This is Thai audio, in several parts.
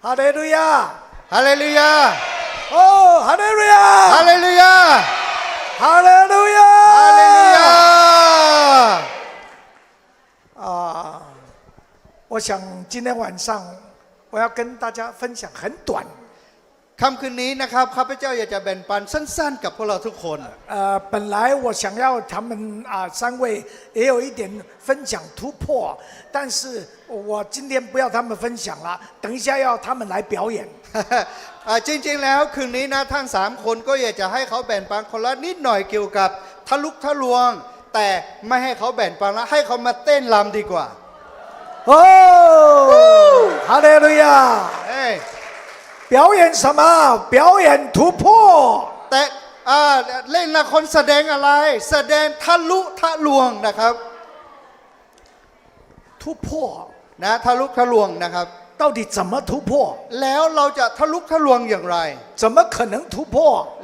哈利路亚，哈利路亚，哦，哈利路亚，哈利路亚，哈利路亚，哈利路亚。啊，我想今天晚上我要跟大家分享很短。 ค่ำคืนนี้นะครับข้าพเจ้าอยากจะแบ่งปันสั้นๆ กับพวกเราทุกคน 呃，本来我想要他们啊三位也有一点分享突破，但是我今天不要他们分享了，等一下要他们来表演。 อ่าจริงๆ แล้วคืนนี้นะทั้งสามคนก็อยากจะให้เขาแบ่งปันคนละนิดหน่อยเกี่ยวกับทะลุทะลวง แต่ไม่ให้เขาแบ่งปันละให้เขามาเต้นรำดีกว่า 哦，哈利路亚！ เอ้ย 表演什么？表演突破。 แต่อ่าเล่นละครแสดงอะไร แสดงทะลุทะลวงนะครับ 突破 นะทะลุทะลวงนะครับ 到底怎么突破？ แล้วเราจะทะลุทะลวงอย่างไร 怎么可能突破？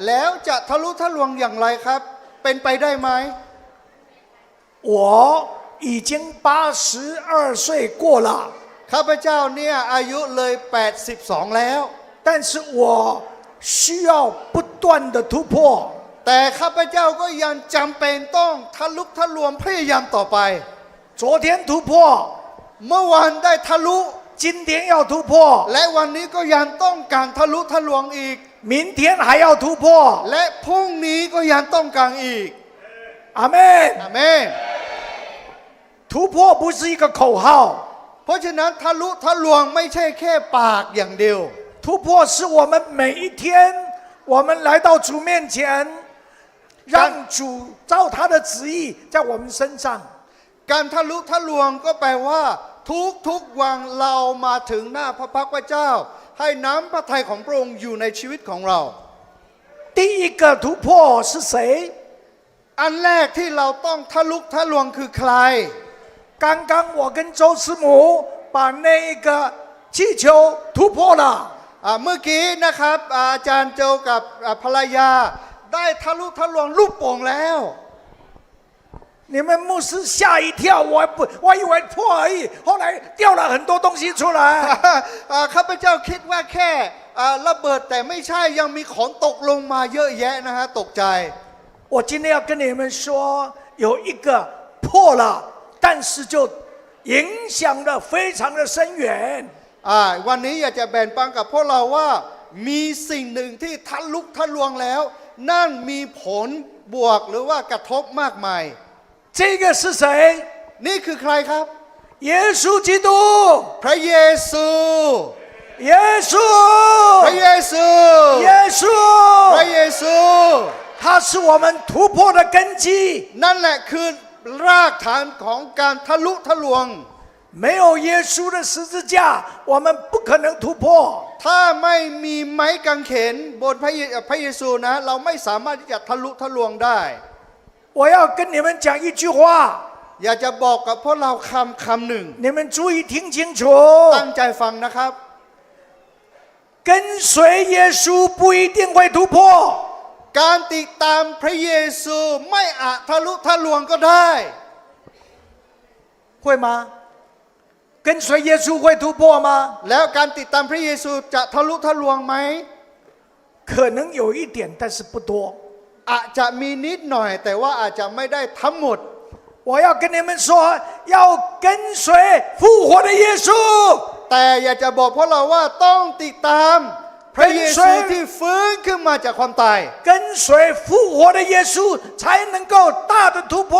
แล้วจะทะลุทะลวงอย่างไรครับ เป็นไปได้ไหม 我已经八十二岁过了， ข้าพเจ้าเนี่ยอายุเลย 82 แล้ว 但是我需要不断的突破。 แต่ข้าพเจ้าก็ยังจำเป็นต้องทะลุทะลวงพยายามต่อไป 昨天突破， เมื่อวานได้ทะลุ 今天要突破， และวันนี้ก็ยังต้องการทะลุทะลวงอีก 明天还要突破。 และพรุ่งนี้ก็ยังต้องการอีก 阿门。 อาเมน 突破不是一个口号， เพราะฉะนั้นทะลุทะลวงไม่ใช่แค่ปากอย่างเดียว 突破是我们每一天，我们来到主面前，让主照他的旨意在我们身上。 การทะลุทะลวงก็แปลว่า ทุกทุกๆวันเรามาถึงหน้าพระพักตร์พระเจ้า ให้น้ำพระทัยของพระองค์อยู่ในชีวิตของเรา 第一个突破是谁？ อันแรกที่เราต้องทะลุทะลวงคือใคร 刚刚我跟周师母把那一个气球突破了。 อ่าเมื่อกี้นะครับอ่าอาจารย์โจกับอ่าภรรยา ได้ทะลุทะลวงลูกโป่งแล้ว 你们牧师吓一跳，我不，我以为破而已，后来掉了很多东西出来。 อ่าข้าพเจ้าคิดว่าแค่อ่าระเบิดแต่ไม่ใช่ยังมีของตกลงมาเยอะแยะนะฮะตกใจ 我今天要跟你们说，有一个破了，但是就影响的非常的深远。 อ่าวันนี้อยากจะแบ่งปันกับพวกเราว่า มีสิ่งหนึ่งที่ทะลุทะลวงแล้ว นั่นมีผลบวกหรือว่ากระทบมากมาย 这个是谁？ นี่คือใครครับ 耶稣基督， พระเยซู 耶稣， พระเยซู 耶稣， พระเยซู 他是我们突破的根基。 นั่นแหละคือรากฐานของการทะลุทะลวง 没有耶稣的十字架，我们不可能突破。 ถ้าไม่มีไม้กางเขนบนพระเยพระเยซูนะ เราไม่สามารถที่จะทะลุทะลวงได้ 我要跟你们讲一句话， อยากจะบอกกับพวกเราคำคำหนึ่ง 你们注意听清楚。 ตั้งใจฟังนะครับ 跟随耶稣不一定会突破， การติดตามพระเยซูไม่อาจทะลุทะลวงก็ได้ 会吗？ 跟随耶稣会突破吗？ แล้วการติดตามพระเยซูจะทะลุทะลวงไหม 可能有一点，但是不多。 อาจจะมีนิดหน่อย แต่ว่าอาจจะไม่ได้ทั้งหมด 我要跟你们说，要跟随复活的耶稣， แต่อยากจะบอกพวกเราว่าต้องติดตาม พระเยซูที่ฟื้นขึ้นมาจากความตาย 跟随复活的耶稣，才能够大的突破。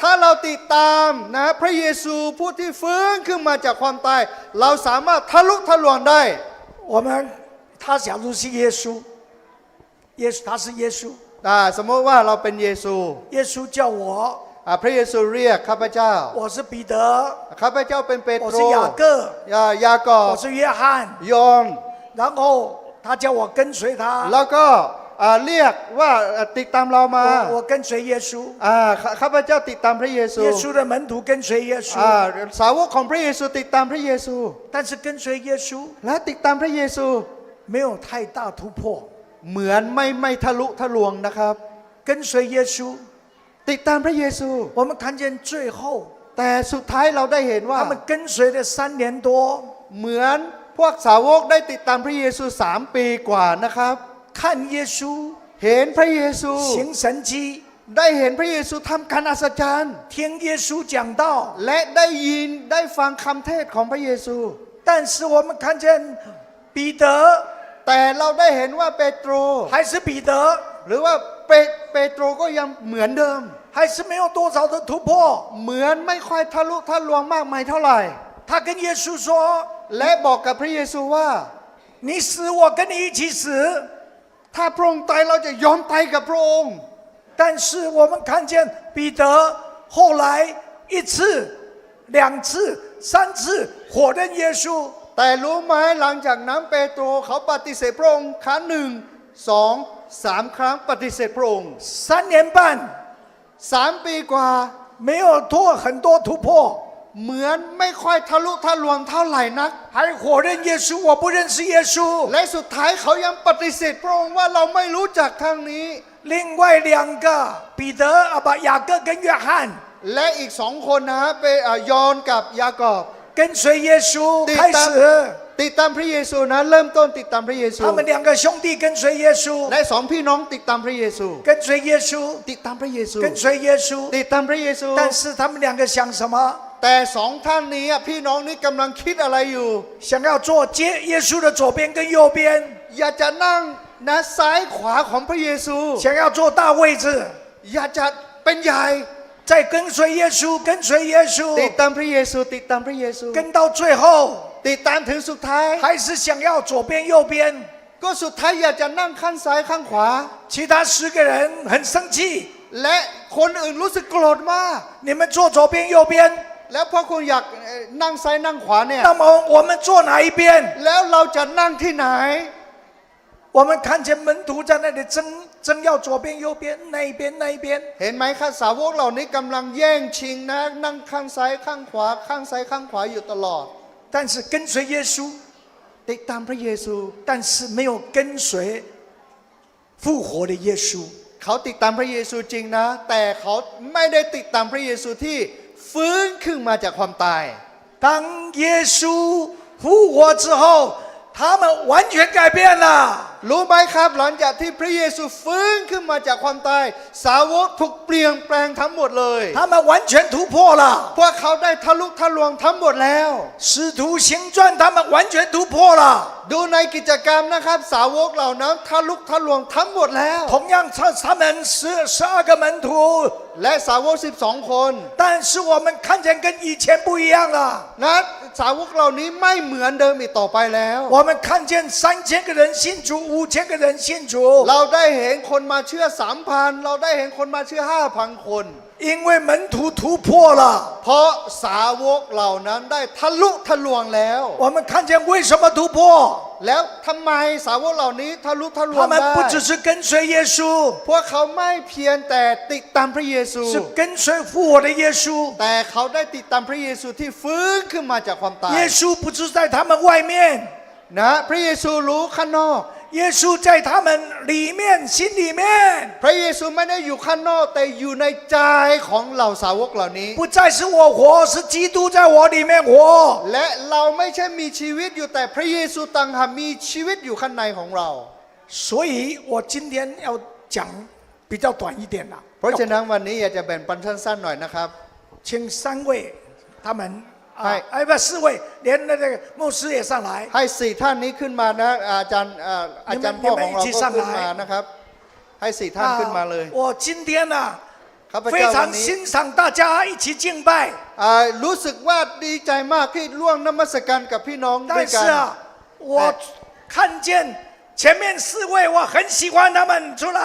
ถ้าเราติดตามนะพระเยซูผู้ที่ฟื้นขึ้นมาจากความตาย เราสามารถทะลุทะลวงได้ 我们，他假如是耶稣，耶稣他是耶稣， อ่าสมมติว่าเราเป็นเยซู 耶稣叫我， อ่าพระเยซูเรียกข้าพเจ้า 我是彼得， ข้าพเจ้าเป็นเปโต 我 ร 是雅各， ยายากอ 我 บ 是约翰， ยอน 然后他叫我跟随他， แล้วก็อ่า เรียกว่าอ่าติดตามเรามา 我我跟随耶稣， อ่าข้าข้าพเจ้าติดตามพระเยซู 耶稣的门徒跟随耶稣， อ่าสาวกของพระเยซูติดตามพระเยซู 但是跟随耶稣 และติดตามพระเยซู 没有太大突破， เหมือนไม่ไม่ทะลุทะลวงนะครับ 跟随耶稣， ติดตามพระเยซู 我们看见最后 แต่สุดท้ายเราได้เห็นว่า 他们跟随了三年多， เหมือน พวกสาวกได้ติดตามพระเยซูสามปีกว่านะครับ 看耶稣 เห็นพระเยซู 行神迹， ได้เห็นพระเยซูทำการอัศจรรย์ 听耶稣讲道。 และได้ยินได้ฟังคำเทศของพระเยซู 但是我们看见彼得 แต่เราได้เห็นว่าเปโตร 还是彼得， หรือว่าเปเปโตรก็ยังเหมือนเดิม 还是没有多少的突破。 เหมือนไม่ค่อยทะลุทะลวงมากมายเท่าไหร่ 他跟耶稣说 และบอกกับพระเยซูว่า：“你死，我跟你一起死。 ถ้าพระองค์ตายเราจะยอมตายกับพระองค์ ”但是我们看见彼得后来一次、两次、三次火认耶稣， แต่รู้ไหมหลังจากนั้นเปโตรเขาปฏิเสธพระองค์ครั้งหนึ่งสองสามครั้งปฏิเสธพระองค์ 三年半 สามปีกว่า 没有多很多突破， เหมือนไม่ค่อยทะลุทะลวงเท่าไหร่นัก 还火认耶稣，我不认识耶稣。 และสุดท้ายเขายังปฏิเสธพระองค์ว่าเราไม่รู้จักทางนี้ 另外两个彼得啊不雅各跟约翰 และอีกสองคนนะฮะเป็นอ่ะยอนกับยากอบ 跟随耶稣对开始， ติดตามพระเยซูนะเริ่มต้นติดตามพระเยซู 他们两个兄弟跟随耶稣， และสองพี่น้องติดตามพระเยซู 跟随耶稣， ติดตามพระเยซู 跟随耶稣。 ติดตามพระเยซู 但是他们两个想什么？ แต่สองท่านนี้อ่ะพี่น้องนี้กำลังคิดอะไรอยู่ 想要做接耶稣的左边跟右边， อยากจะนั่งนะซ้ายขวาของพระเยซู 想要做大位置， อยากจะเป็นใหญ่ 再跟随耶稣，跟随耶 ติด 稣， ตามพระเยซู ติดตามพระเยซู 跟到最后 ติดตามถึงสุดท้าย 还是想要左边右边。 ก็สุดท้ายอยากจะนั่งข้างซ้ายข้างขวา 其他十个人很生气， และคนอื่นรู้สึกโกรธมาก 你们坐左边右边， แล้วพอคุณอยากเอ่อนั่งซ้ายนั่งขวาเนี่ย 那么我们坐哪一边？ แล้วเราจะนั่งที่ไหน 我们看见门徒在那里争争要左边右边，那一边那一边。 เห็นไหมครับสาวกเหล่านี้กำลังแย่งชิงนะนั่งข้างซ้ายข้างขวา ข้างซ้ายข้างขวาอยู่ตลอด 但是跟随耶稣， ติดตามพระเยซู 但是没有跟随复活的耶稣。 เขาติดตามพระเยซูจริงนะ แต่เขาไม่ได้ติดตามพระเยซูที่ ฟื้นขึ้นมาจากความตาย 当耶稣复活之后，他们完全改变了。 รู้ไหมครับหลังจากที่พระเยซูฟื้นขึ้นมาจากความตาย สาวกถูกเปลี่ยนแปลงทั้งหมดเลย 他们完全突破了。 พวกเขาได้ทะลุทะลวงทั้งหมดแล้ว 使徒行传，他们完全突破了。 ดูในกิจกรรมนะครับ สาวกเหล่านั้นทะลุทะลวงทั้งหมดแล้ว 同样，他他们十十二个门徒， และสาวก 12 คน 但是我们看见跟以前不一样了。 นะสาวกเหล่านี้ไม่เหมือนเดิมอีกต่อไปแล้ว 我们看见三千个人信主， 五千个人信主， เราได้เห็นคนมาเชื่อสามพันเราได้เห็นคนมาเชื่อห้าพันคน 因为门徒突破了。 เพราะสาวกเหล่านั้นได้ทะลุทะลวงแล้ว 我们看见为什么突破？ แล้วทำไมสาวกเหล่านี้ทะลุทะลว 他 ง 们 ได้ 不只是跟随耶稣， พวกเขาไม่เพียงแต่ติดตามพระเยซู 是跟随复活的耶稣。 แต่เขาได้ติดตามพระเยซูที่ฟื้นขึ้นมาจากความตาย 耶稣不是在他们外面， นะพระเยซูรู้ข้างนอก 耶稣在他们里面，心里面， พระเยซูไม่ได้อยู่ข้างนอก แต่อยู่ในใจของเหล่าสาวกเหล่านี้ 不再是我活，是基督在我里面活。 และเราไม่ใช่มีชีวิตอยู่แต่พระเยซูต่างหากมีชีวิตอยู่ข้างในของเรา 所以我今天要讲比较短一点啦， เพราะฉะนั้นวันนี้อยากจะแบ่งปันสั้นๆหน่อยนะครับ 请三位他们 啊嗨，哎不四位，连那个牧师也上来。 ให้สี่ท่านนี้ขึ้นมานะอาจารย์อ่าอาจารย์พ่อของเราก็ขึ้นมานะครับ ให้สี่ท่านขึ้นมาเลย 我今天呢、 ข้าพ 非 เจ้าวัน 常 นี้ 欣赏大家一起敬拜， อ่ารู้สึกว่าดีใจมากที่ร่วมนมัสการกับพี่น้องด้ว 但 ยกั 是 น 啊，我看见前面四位，我很喜欢他们出来。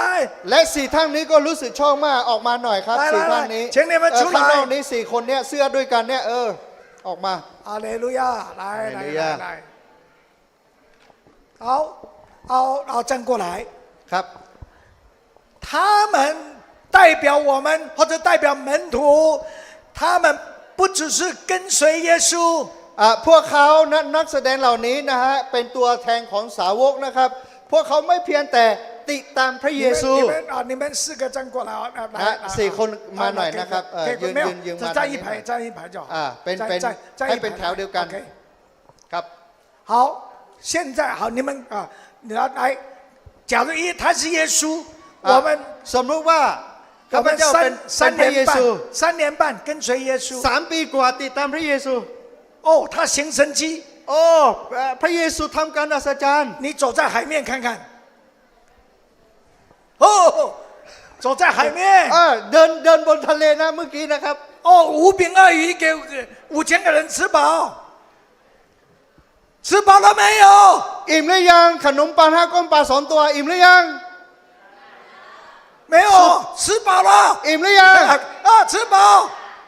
และสี่ท่านนี้ก็รู้สึกชอบมากออกมาหน่อยครับ 来 สี่ 来 ท่าน 来 นี้ 请你们 เออ 出 ข้างนอก 来。 นี้สี่คนเนี้ยเสื้อด้วยกันเนี่ยเออ ออกมา 哈利路亚，来来哈利路亚来来，好，好，好，站过来。 ครับ 他们代表我们，或者代表门徒，他们不只是跟随耶稣， อ่ะพวกเขานะนักแสดงเหล่านี้นะฮะเป็นตัวแทนของสาวกนะครับ พวกเขาไม่เพียงแต่ ติดตามพระ 你 เย 们 ซู 你们啊，你们四个站过来啊，来来啊来สี่คนมาหน่อย 可以 นะครับเอ่อ 可以 ยืน 没有 ยืนยืน 只 มา 站 ทาง 一 นี้หน่ 排 อย 站一排就好 อ่าเป็น 站 เป็น 站站 ให้ 一 เป็น 排 แถวเดียวกัน OK ครับ 好， 现在好，你们啊，你要来，假如一他是耶稣， อ่ะ 我们 สมมติว่าข้า 我 พ 们 เจ้าเป็น 三 เป็น 三 พระเย 年半 ซู 三年半跟随耶稣， สามปีกว่าติดตามพระเยซู 哦，他行神迹， โอ้เอ่อพระเยซูทำการอัศจรรย์ 你走在海面看看，哦， 走在海面， เออเดินเดินบนทะเลนะเมื่อกี้นะครับ 哦，五饼二鱼给五千个人吃饱，吃饱了没有？ อิ่มหรือยังขนมปังห้าก้อนปลาสองตัว อิ่มหรือยัง 没有，吃饱了。 อิ่มหรือยัง 啊，吃饱，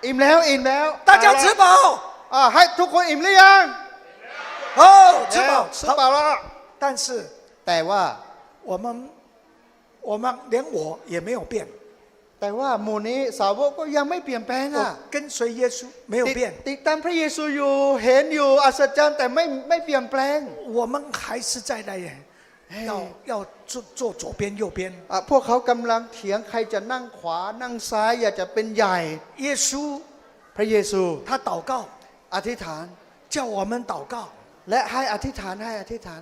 อิ่มแล้วอิ่มแล้ว 大家吃饱， อ่าให้ทุกคนอิ่มหรือยัง 哦，吃 แล้ว 饱， 吃饱了但是 แต่ว่า 我们， 我们连我也没有变， แต่ว่าหมู่นี้สาวกก็ยังไม่เปลี่ยนแปลงอ่ะ 我跟随耶稣没有 ติด 变， ติดตามพระเยซูอยู่เห็นอยู่อัศจรรย์แต่ไม่ไม่เปลี่ยนแปลง 我们还是在那里，要要坐坐左边右边。 อ่ะพวกเขากำลังเถียงใครจะนั่งขวานั่งซ้ายอยากจะเป็นใหญ่ 耶稣 พระเยซู 他祷告， อธิษฐาน 叫我们祷告， และให้อธิษฐานให้อธิษฐาน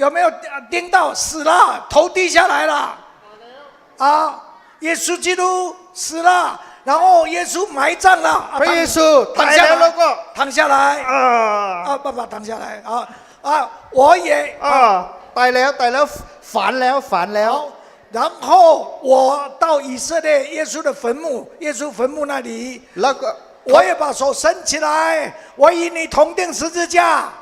有没有盯颠到死了头低下来了？啊耶稣基督死了然后耶稣埋葬了啊耶稣躺下来那个躺下来。啊。啊爸爸躺下来啊啊我也啊带了带了反了反了。然后我到以色列耶稣的坟墓耶稣坟墓那里。那个我也把手伸起来，我与你同定十字架。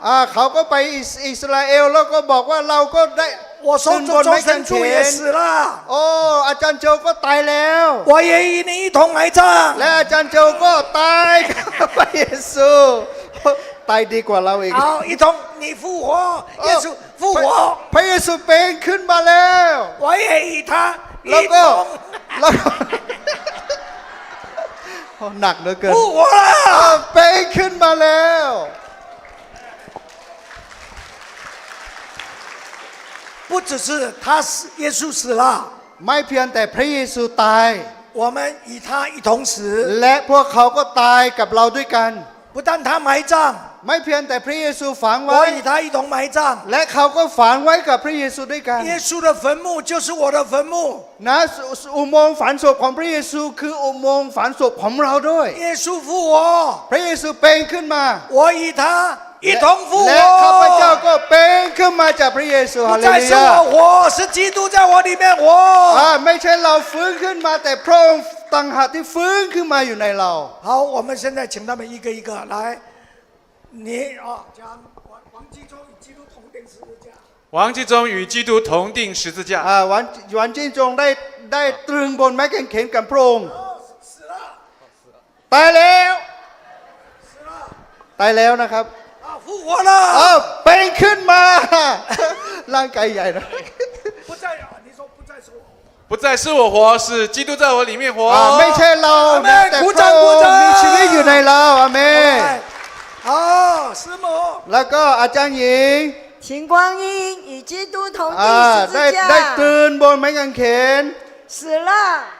อ่าเขาก็ไปอิสอิสราเอลแล้วก็บอกว่าเราก็ได้ 我手 ขึ้นบ 中 น 周 ไม้กา 神 งเข 柱也 น 死了， โอ้อาจารย์โจก็ตายแล้ว 我也与你一同埋葬。 และอาจารย์โจก็ตายกับพระเยซูตายดีกว่าเราอีก 好，一同你复活，耶稣复 พระ 活， พระเยซูเป็นขึ้นมาแล้ว 我也与他一 แล้วก็ 同 แล้วก็ โอ้หนักเหลือเกิน 复活 อ่า 了。 เป็นขึ้นมาแล้ว 不只是他死，耶稣死了， ไม่เพียงแต่พระเยซูตาย 我们与他一同死。 และพวกเขาก็ตายกับเราด้วยกัน 不但他埋葬， ไม่เพียงแต่พระเยซูฝังไว้ 我与他一同埋葬。 และเขาก็ฝังไว้กับพระเยซูด้วยกัน 耶稣的坟墓就是我的坟墓， นะอุอุโมงค์ฝังศพของพระเยซูคืออุโมงค์ฝังศพของเราด้วย 耶稣复活， พระเยซูเป็นขึ้นมา 我与他一同复 และข้าพเจ้า 活。 ก็เป็นขึ้นมาจากพระเยซูฮา 不 เล 再 ลู 是 ยา 我活，是基督在我里面活。 อ่าไม่ใช่เราฟื้นขึ้นมาแต่พระองค์ ต่างหากที่ฟื้นขึ้นมาอยู่ในเรา 好，我们现在请他们一个一个来，你啊，讲王王基忠与基督同定十字架。王继忠与基督同定十字架。 อ่าวันวันจินจงได้ได้ตรึงบนไม้กางเขนกับพระองค์ 哦，死了， ตายแล้ว 死了， ตายแล้วนะครับ 啊，复活了。 อ้าวเป็นขึ้นมา ร่างกายใหญ่นะ 不再是我活，是基督在我里面活。 อ่าไม่ใช่เรา อาเม นะ น แต่ 鼓 พระ 掌 อง 鼓 ค์ 掌 มีชีวิตอยู่ในเราอาเมน 哎，好，师母， แล้วก็อาจารย์หญิง 秦光阴与基督同 อ่า 定十 ได้ 字 ได้ 架， ตื่นบนไม้กางเขน 死了，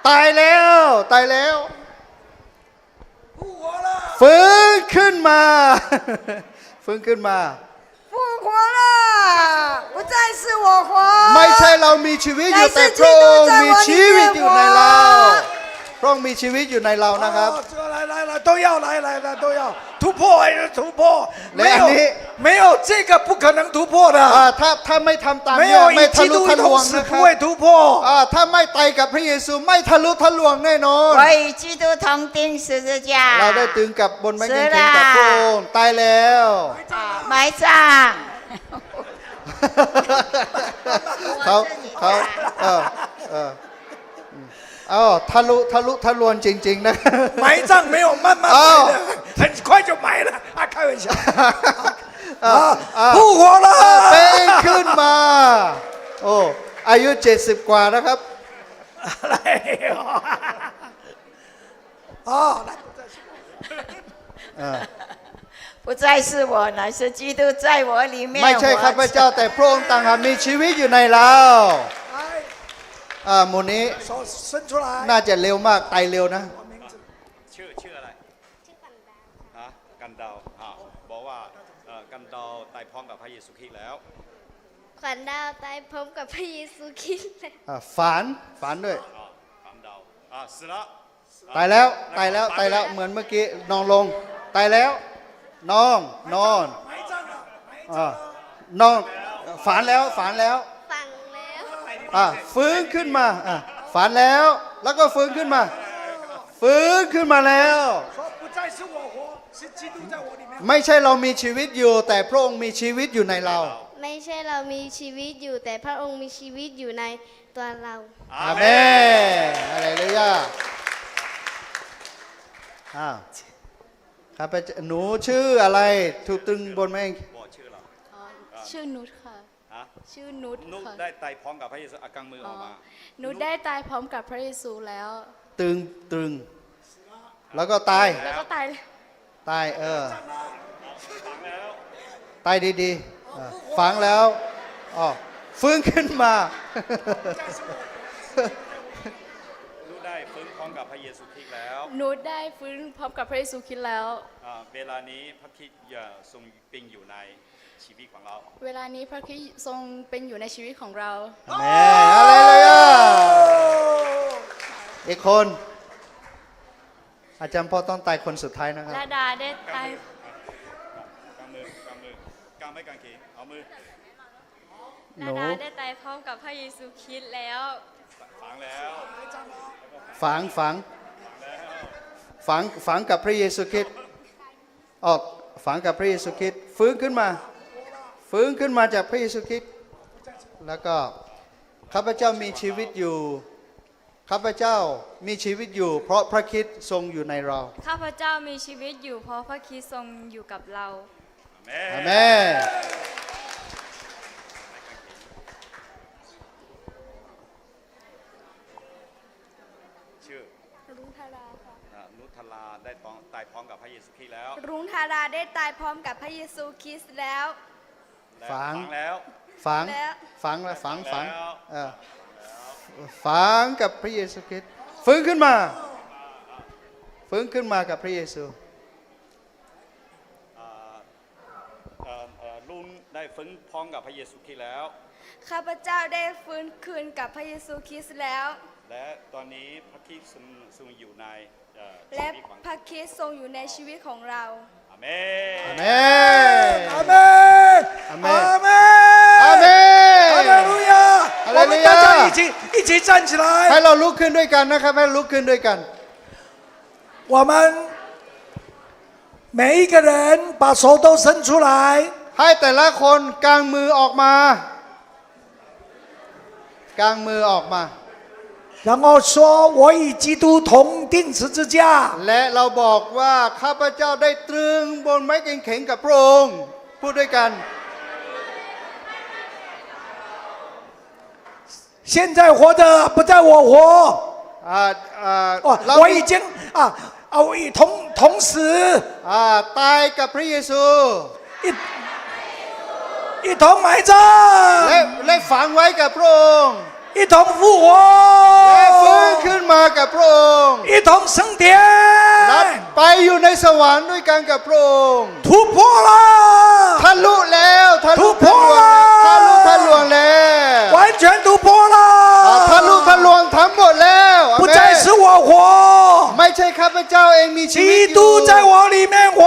ตายแล้วตายแล้ว 复活了。 ฟื้นขึ้นมา ฟื้นขึ้นมา 复活了，不再是我活， ไม่ใช่เรามีชีวิตอยู่ 乃 แต่ 是 พ 基 ระอง 督 ค์ 在 มี 我 ชีวิต 里 อยู่ใน 面 เรา 活。 พระองค์มีชีวิตอยู่ในเรานะครับ 哦，这来来来都要来来来都要突破还是突破？没来你有没有这个不可能突破 อ่า 的， ถ้าถ้าไม่ทำตาม 没 เนี่ย 有 ไม่ 与 ทะ 基 ลุ 督 ทะ 一 ลว 同 ง 死 นะค 不 รับ 会突破。 อ่าถ้าไม่ไตกับพระเยซูไม่ทะลุทะลวงแน่นอน 我与基督同钉十字 เราได้ 架 ตึงกับบนไม้กางเขนกับพระองค์ตายแล้ว 啊，埋葬。 เขาเขาเออเอออืมอ๋อทะลุทะลุทะลวงจริง ๆ นะ 埋葬没有慢慢哦埋的，很快就埋了啊！开玩笑。 อ่า 啊 อ่า 复活 อ่าเป็ 了 นขึ้นมา โอ้อายุ 70 กว่านะครับ อะไรอ๋อ来 不再是我，乃是基督在我里面 ไม่ใช่ข้าพ 活 เจ้า 着。 แต่พระองค์ต่างหากมีชีวิตอยู่ในเรา 来 อ่าหมูนี้ 手伸出来 น่าจะเร็วมากไตเร็วนะ 我名字 ชื่อชื่ออะไรชื่อกันดาวฮะกันดาวอ่าบอกว่าเอ่อกันดาวตายพร้อมกับพระเยซูคริสต์แล้ว ขวัญดาวตายพร้อมกับพระเยซูคริสต์เลย อ่าฝานฝานด้วย อ่ากันดาวอ่า死了 ตายแล้วตายแล้วตายแล้วเหมือนเมื่อกี้นอนลงตายแล้ว น้อง นอนน้อง ฝันแล้ว ฝันแล้วฝันแล้วอ่าฟื้นขึ้นมาอ่าฝันแล้ว แล้วก็ฟื้นขึ้นมา ฟื้นขึ้นมาแล้ว ไม่ใช่เรามีชีวิตอยู่ แต่พระองค์มีชีวิตอยู่ในเรา ไม่ใช่เรามีชีวิตอยู่ แต่พระองค์มีชีวิตอยู่ในตัวเรา อาเมนอะไรเลยย่าอ้าว ครับหนูชื่ออะไรถูกตึงบนไหมบอกชื่อเราชื่อนุชค่ะ ฮะชื่อนุชนุ๊กค่ะได้ตายพร้อมกับพระเยซูอากังมือออกมานุชได้ตายพร้อมกับพระเยซูแล้ว ตึงตึง แล้วก็ตาย แล้วก็ตายตายเออตายดีๆเออฝังแล้วอ๋อฟื้นขึ้นมานุ๊กได้ฟื้น พร้อมกับพระเยซูคริสต์แล้วนุชได้ฟื้นพร้อมกับพระเยซูคริสต์แล้ว อ่าเวลานี้พระคริสต์อย่าทรงเป็นอยู่ในชีวิตของเรา เวลานี้พระคริสต์ทรงเป็นอยู่ในชีวิตของเรา แม่อะไรเลยอะอีกคน อาจารย์พ่อต้องตายคนสุดท้ายนะครับลาดาได้ตายกำมือกำมือกำไม่กางเขนเอามือ หนูลาดาได้ตายพร้อมกับพระเยซูคริสต์แล้ว ฝังแล้วฝังฝังฝังฝังกับพระเยซูคริสต์ออกฝังกับพระเยซูคริสต์ฟื้นขึ้นมา ฟื้นขึ้นมาจากพระเยซูคริสต์แล้วก็ข้าพเจ้ามีชีวิตอยู่ข้าพเจ้ามีชีวิตอยู่ เพราะพระคริสต์ทรงอยู่ในเรา ข้าพเจ้ามีชีวิตอยู่เพราะพระคริสต์ทรงอยู่กับเราแม่อาเมน ชื่อ รุ้งทาราค่ะ อ่านุทลาได้ ตองตายพร้อมกับพระเยซูคริสต์แล้วรุ้งทาราได้ตายพร้อมกับพระเยซูคริสต์แล้ว และฝังแล้ว ฝังแล้ว ฝังแล้วฝังฝังแล้ว เออฝังกับพระเยซูคริสต์ฟื้นขึ้นมา ฟื้นขึ้นมากับพระเยซูอ่าเอ่อเอ่อลุงได้ฟื้นพร้อมกับพระเยซูคริสต์แล้ว ข้าพเจ้าได้ฟื้นคืนกับพระเยซูคริสต์แล้ว และตอนนี้พระคริสต์ทรงทรงอยู่ในเอ่อ และ ชีวิตของ พระคริสต์ทรงอยู่ในชีวิตของเรา อาเม อาน เมน 阿门， 阿门阿门， อาเมน 哈利路亚！哈利路亚我们大家一起一起站起 ให้ 来， เราลุกขึ้นด้วยกันนะครับ ให้ลุกขึ้นด้วยกัน 我们每一个人把手都伸出来， ให้แต่ละคนกางมือออกมา กางมือออกมา 然后说：“我与基督同定十字架。 และเราบอกว่าข้าพเจ้าได้ตรึงบนไม้กางเขนกับพระองค์พูดด้วยกัน 现在活的不在我活， อ่าอ่า 哦 เรา，我已经啊啊，我已同同时 อ่าตายกับพระเยซู 一一同埋葬， และและฝังไว้กับพระองค์ 一同复 และฟื้น 活， ขึ้นมากับพระองค์ 一同升天 รับ，ไปอยู่ในสวรรค์ด้วยกันกับพระองค์ 突破了， ทะลุแล้วทะลุ ทุ ทะ ก ลวง คน ทะลุทะลวงแล้ว 完全突破 อ่าทะลุทะล 了， วงทั้งหมดแล้วอา 不 เมน 再是我活， ไม่ใช่ข้าพเจ้าเองมีชีวิต 基 อยู่ 督在我里面 แต่พ 活，